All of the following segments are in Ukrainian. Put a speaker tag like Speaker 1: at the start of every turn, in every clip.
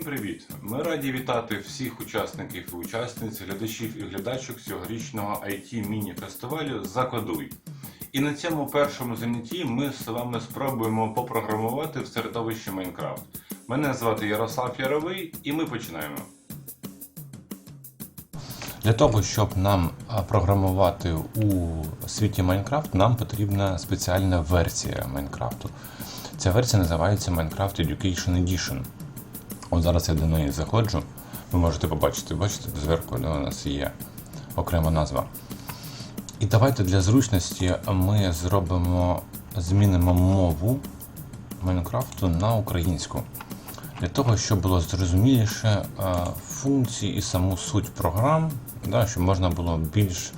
Speaker 1: Всім привіт! Ми раді вітати всіх учасників і учасниць, глядачів і глядачок цьогорічного IT міні-фестивалю Закодуй. І на цьому першому занятті ми з вами спробуємо попрограмувати в середовищі Майнкрафт. Мене звати Ярослав Яровий, і ми починаємо. Для того, щоб нам програмувати у світі Майнкрафт, нам потрібна спеціальна версія Майнкрафту. Ця версія називається Minecraft Education Edition. От зараз я до неї заходжу. Ви можете побачити, бачите, зверху де у нас є окрема назва. І давайте для зручності ми зробимо, змінимо мову Майнкрафту на українську. Для того, щоб було зрозуміліше е, функції і саму суть програм, да, щоб можна було більш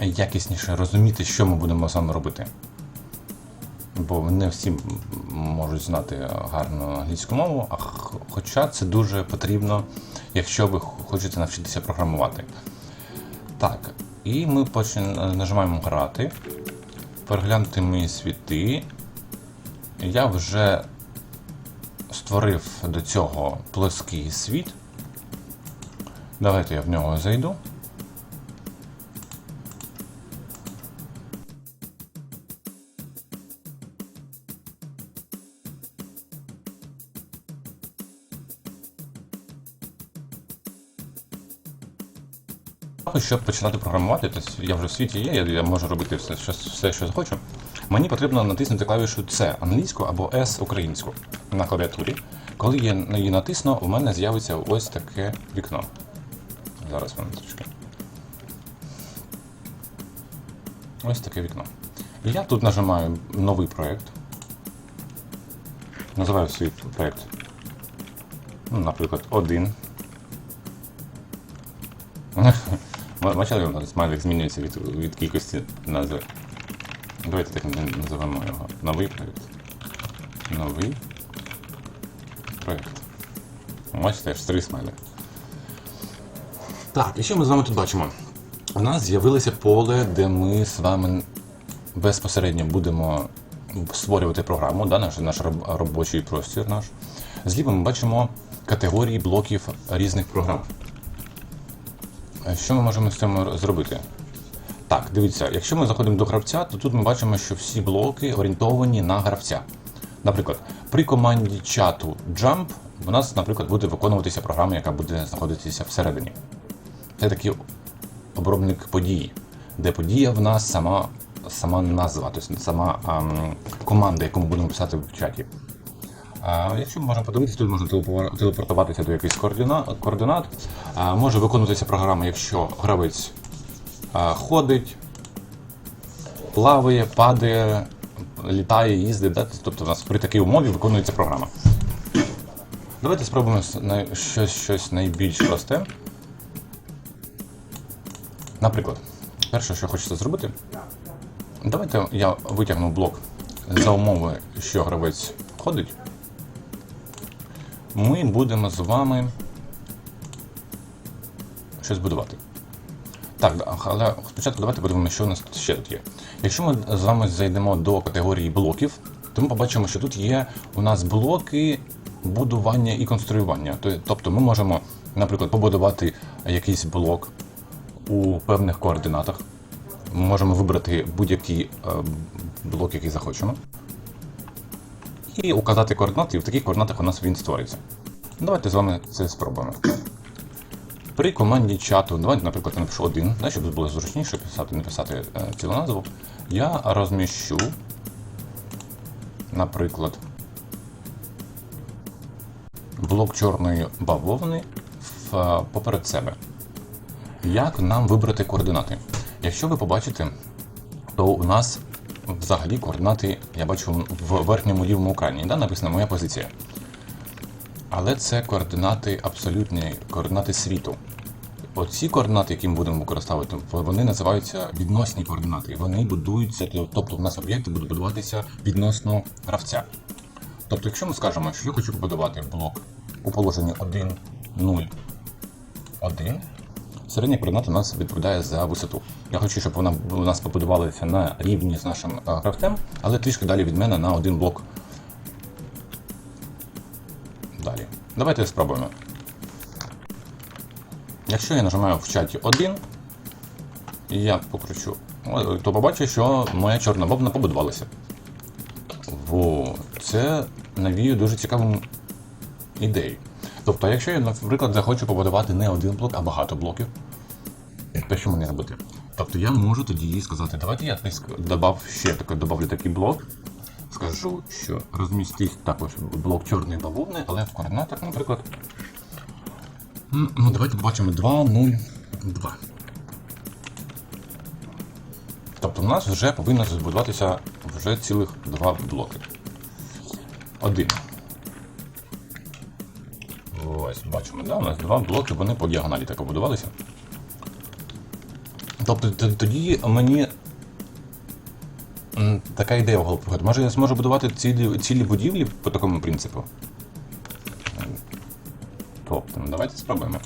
Speaker 1: якісніше розуміти, що ми будемо саме робити. Бо не всі можуть знати гарну англійську мову, а хоча це дуже потрібно, якщо ви хочете навчитися програмувати. Так, і ми починаємо нажимаємо грати, переглянути мої світи. Я вже створив до цього плоский світ. Давайте я в нього зайду. Щоб починати програмувати, тобто я вже в світі є, я, я можу робити все, що, все, що захочу. Мені потрібно натиснути клавішу C англійську або S українську на клавіатурі. Коли я її натисну, у мене з'явиться ось таке вікно. Зараз воно трішки. Ось таке вікно. Я тут нажимаю новий проєкт. Називаю свій проєкт, ну, наприклад, один. Бачили, смайлик змінюється від, від кількості назви. Давайте так називаємо його. Новий проєкт. Новий проєкт. Бачите, аж три смайлик. Так, і що ми з вами тут бачимо? У нас з'явилося поле, де ми з вами безпосередньо будемо створювати програму, да, наш, наш робочий простір наш. Зліва ми бачимо категорії блоків різних програм. Що ми можемо з цим зробити? Так, дивіться, якщо ми заходимо до гравця, то тут ми бачимо, що всі блоки орієнтовані на гравця. Наприклад, при команді чату Jump у нас, наприклад, буде виконуватися програма, яка буде знаходитися всередині. Це такий обробник події, де подія в нас сама, сама назва, тобто сама ам, команда, яку ми будемо писати в чаті. Якщо можемо подивитися, тут можна телепортуватися до якихось координат. А, може виконуватися програма, якщо гравець ходить, плаває, падає, літає, їздить. Тобто у нас при такій умові виконується програма. Давайте спробуємо щось, щось найбільш просте. Наприклад, перше, що хочеться зробити, давайте я витягну блок за умови, що гравець ходить. Ми будемо з вами щось будувати. Так, але спочатку давайте подивимося, що у нас ще тут є. Якщо ми з вами зайдемо до категорії блоків, то ми побачимо, що тут є у нас блоки будування і конструювання. Тобто ми можемо, наприклад, побудувати якийсь блок у певних координатах. Ми можемо вибрати будь-який е, блок, який захочемо. І указати координати, і в таких координатах у нас він створиться. Давайте з вами це спробуємо. При команді чату, давайте, наприклад, я напишу один, щоб було зручніше писати, не писати е, цілу назву. Я розміщу, наприклад, блок чорної бавовни е, поперед себе. Як нам вибрати координати? Якщо ви побачите, то у нас взагалі координати, я бачу в верхньому лівому екрані, да, написано моя позиція. Але це координати абсолютні, координати світу. Оці координати, які ми будемо використовувати, вони називаються відносні координати. Вони будуються, тобто у нас об'єкти будуть будуватися відносно гравця. Тобто, якщо ми скажемо, що я хочу побудувати блок у положенні 1, 0, 1, середня координата у нас відповідає за висоту. Я хочу, щоб вона у нас побудувалася на рівні з нашим гравцем, але трішки далі від мене на один блок далі. Давайте спробуємо. Якщо я нажимаю в чаті 1, і я покручу, то побачу, що моя чорна бобна побудувалася. Во, це навіює дуже цікаву ідею. Тобто, якщо я, наприклад, захочу побудувати не один блок, а багато блоків, то що мені робити? Тобто я можу тоді їй сказати, давайте я додав ще такий, добавлю такий блок. Скажу, що розмістить також блок чорної бавовни, але в координатах, наприклад. Ну, давайте побачимо 2, 0, 2. Тобто в нас вже повинно збудуватися вже цілих два блоки. Один. Ось, бачимо, да? у нас два блоки, вони по діагоналі так побудувалися. Тобто тоді мені така ідея в голову приходить. Може я зможу будувати цілі, цілі будівлі по такому принципу? Тобто, ну, давайте спробуємо.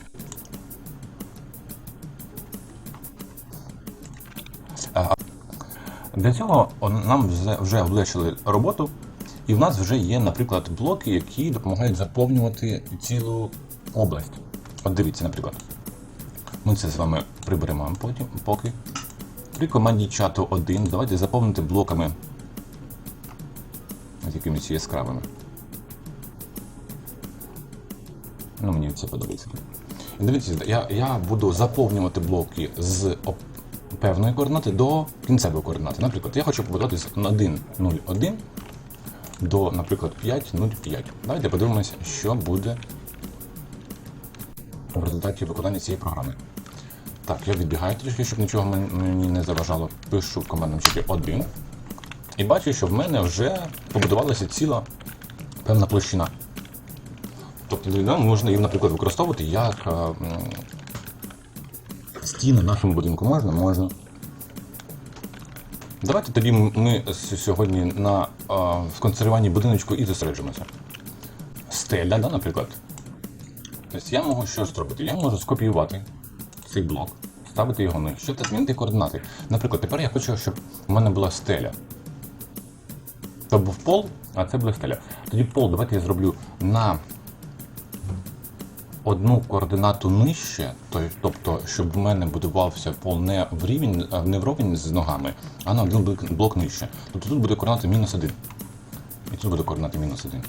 Speaker 1: Для цього нам вже- облегшили роботу, і в нас вже є, наприклад, блоки, які допомагають заповнювати цілу область. От дивіться, наприклад. Ми це з вами приберемо потім, поки. При команді чату 1 давайте заповнити блоками з якимись яскравими. Ну, мені це подобається. Дивіться, я, я буду заповнювати блоки з певної координати до кінцевої координати. Наприклад, я хочу побудувати з 1, 0, 1 до, наприклад, 5, 0, 5. Давайте подивимося, що буде в результаті виконання цієї програми. Так, я відбігаю трішки, щоб нічого мені не заважало. Пишу в командному чаті 1. І бачу, що в мене вже побудувалася ціла певна площина. Тобто да, можна її, наприклад, використовувати як е, стіни нашому будинку. Можна? Можна. Давайте тоді ми сьогодні на е, сконсервуванні будиночку і зосереджимося. Стеля, да, наприклад. Тобто я можу що зробити? Я можу скопіювати цей блок, ставити його нижче та змінити координати. Наприклад, тепер я хочу, щоб у мене була стеля. Це був пол, а це була стеля. Тоді пол, давайте я зроблю на одну координату нижче, тобто, щоб в мене будувався пол не в рівень, не вровень з ногами, а на один блок- нижче. Тобто тут буде координата мінус 1. І тут буде координата мінус 1.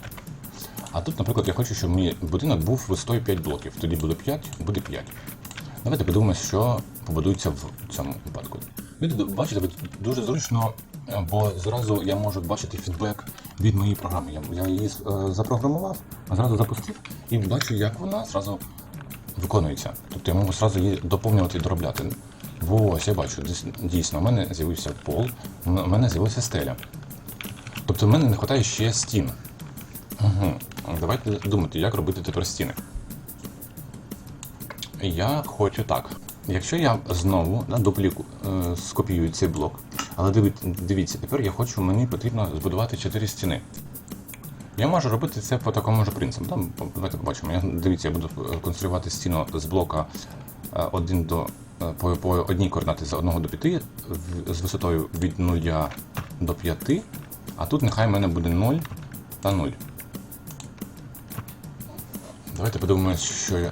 Speaker 1: А тут, наприклад, я хочу, щоб мій будинок був висотою 5 блоків. Тоді буде 5, буде 5. Давайте подивимося, що побудується в цьому випадку. Бачите, дуже зручно, бо зразу я можу бачити фідбек від моєї програми. Я, її е, запрограмував, зразу запустив і бачу, як вона зразу виконується. Тобто я можу зразу її доповнювати і доробляти. Ось, я бачу, дійс- дійсно, у мене з'явився пол, у мене з'явилася стеля. Тобто в мене не вистачає ще стін. Угу. Давайте думати, як робити тепер стіни. Я хочу так. Якщо я знову да, дупліку е, скопіюю цей блок, але дивіться, тепер я хочу, мені потрібно збудувати 4 стіни. Я можу робити це по такому ж принципу. Там, давайте побачимо. Я, дивіться, я буду е, конструювати стіну з блока 1 до, е, по, по одній координаті з 1 до 5, з висотою від 0 до 5, а тут нехай в мене буде 0 та 0. Давайте подивимось, що я,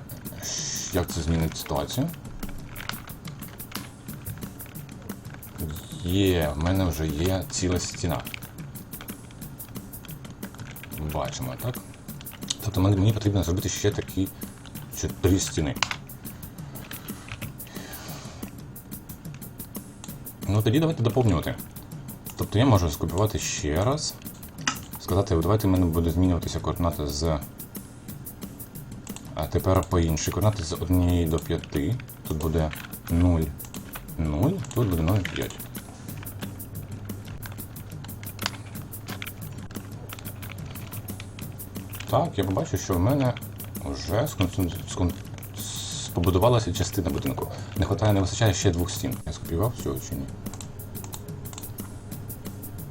Speaker 1: як це змінить ситуацію. Є, в мене вже є ціла стіна. Бачимо, так? Тобто мені потрібно зробити ще такі чотири стіни. Ну тоді давайте доповнювати. Тобто я можу скопіювати ще раз. Сказати, давайте в мене буде змінюватися координати з. А тепер по іншій координати з 1 до 5. Тут буде 0, 0, тут буде 0, Так, я побачу, що в мене вже скон- побудувалася частина будинку. Не вистачає, не вистачає ще двох стін. Я скопіював всього чи ні?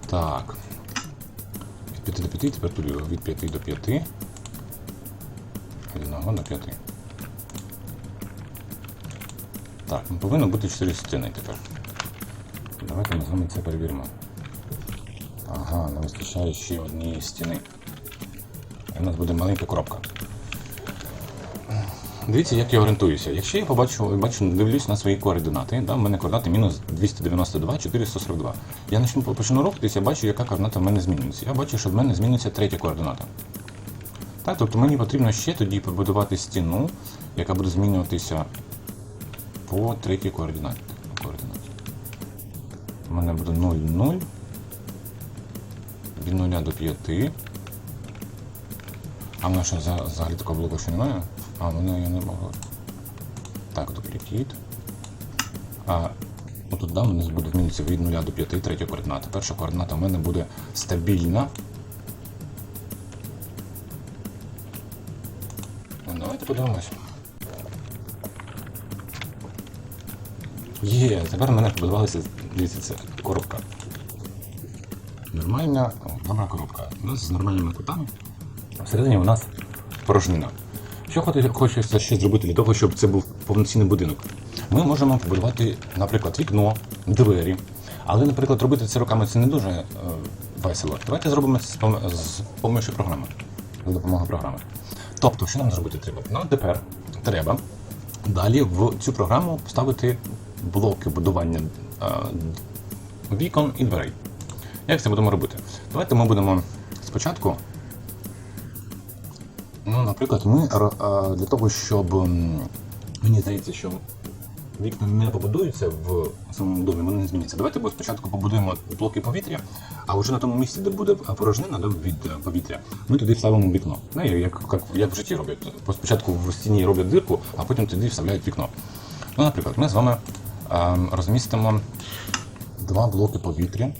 Speaker 1: Так. Від 5 до 5, тепер тут від 5 до 5. Від 1 до 5. Так, ну, повинно бути 4 стіни тепер. Давайте ми з вами це перевіримо. Ага, не вистачає ще однієї стіни. І у нас буде маленька коробка. Дивіться, як я орієнтуюся. Якщо я побачу, бачу, дивлюсь на свої координати, да, в мене координати мінус 292, 442. Я почну, почну рухатися, бачу, яка координата в мене змінюється. Я бачу, що в мене зміниться третя координата. Так, тобто мені потрібно ще тоді побудувати стіну, яка буде змінюватися по третій координаті. У мене буде 0, 0, від 0 до 5. А в мене що взагалі такого блоку ще немає? А, в мене я не можу. Так, дуплікіт. А отут да, в мене буде змінитися від 0 до 5, третя координата. Перша координата в мене буде стабільна. Ну, Давайте подивимось. Є, тепер в мене побудувалася, це коробка. Нормальна, добра коробка. У з нормальними кутами. Всередині у нас порожнина. Що хочеться ще зробити для того, щоб це був повноцінний будинок? Ми можемо побудувати, наприклад, вікно, двері. Але, наприклад, робити це руками це не дуже е, весело. Давайте зробимо це з допомогою програми. За допомогою програми. Тобто, що нам зробити треба? Нам тепер треба далі в цю програму вставити блоки будування е, вікон і дверей. Як це будемо робити? Давайте ми будемо спочатку Ну, наприклад, ми для того, щоб мені здається, що вікна не побудуються в самому домі, вони не зміняться. Давайте спочатку побудуємо блоки повітря, а вже на тому місці, де буде порожнина від е, повітря, ми туди вставимо вікно. Ну, як, як, як в житті роблять. Спочатку в стіні роблять дирку, а потім туди вставляють вікно. Ну, наприклад, ми з вами а, розмістимо два блоки повітря.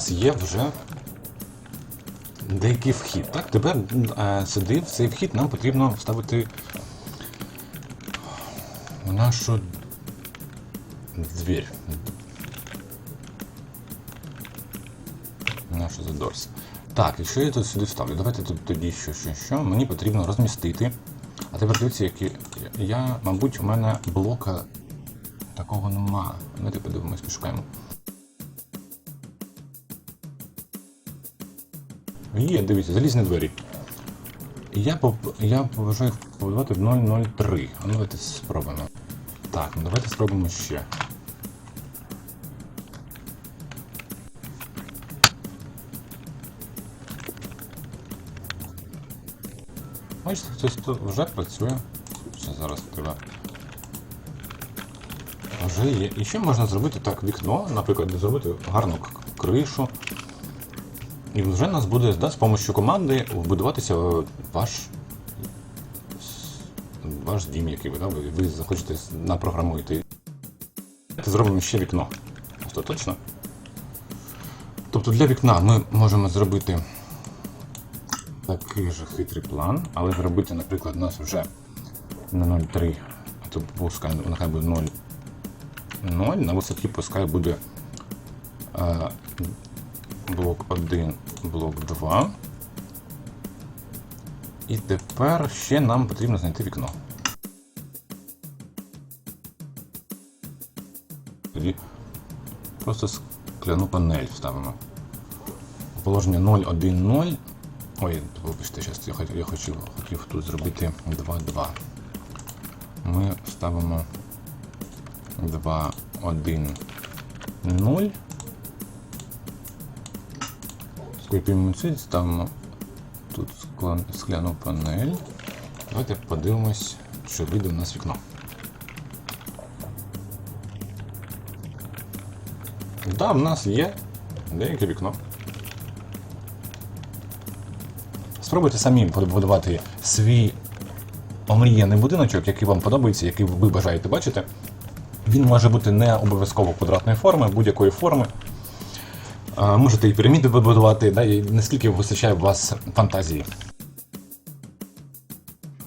Speaker 1: Нас є вже деякий вхід. Так, тепер е, сюди, в цей вхід нам потрібно вставити нашу двір. Нашу задорс. Так, і що я тут сюди вставлю? Давайте тут тоді що, що, що. Мені потрібно розмістити. А тепер дивіться, які. Я, мабуть, у мене блока такого нема. Давайте подивимось, пошукаємо. Є, дивіться, залізні двері. Я, поп... я поважаю побудувати в 003. А ну давайте спробуємо. Так, ну давайте спробуємо ще. Бачите, тут вже працює. Це зараз треба. Вже є. І ще можна зробити так вікно, наприклад, зробити гарну кришу. І вже нас буде да, з допомогою команди вбудуватися е, ваш, ваш дім, який ви, да, ви, захочете напрограмуєте. Зробимо ще вікно. Остаточно. Тобто для вікна ми можемо зробити такий же хитрий план, але зробити, наприклад, у нас вже на 0,3, а то пускай нехай буде 0, 0, на висоті пускай буде е, блок 1, блок 2. І тепер ще нам потрібно знайти вікно. Тоді просто скляну панель вставимо. Положення 0, 1, 0. Ой, вибачте, я хотів, хотів, тут зробити 2, 2. Ми ставимо 2, 1, 0. Це, ставимо тут скляну панель. Давайте подивимось, що вийде у нас вікно. Так, да, в нас є деяке вікно. Спробуйте самі побудувати свій омріяний будиночок, який вам подобається, який ви бажаєте бачити. Він може бути не обов'язково квадратної форми, будь-якої форми. Можете і піраміди вибудувати, да, і наскільки вистачає у вас фантазії.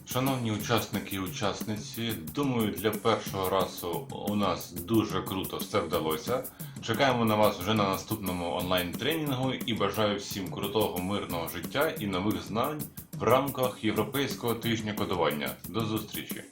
Speaker 2: Шановні учасники і учасниці, думаю, для першого разу у нас дуже круто все вдалося. Чекаємо на вас вже на наступному онлайн-тренінгу і бажаю всім крутого мирного життя і нових знань в рамках Європейського тижня кодування. До зустрічі!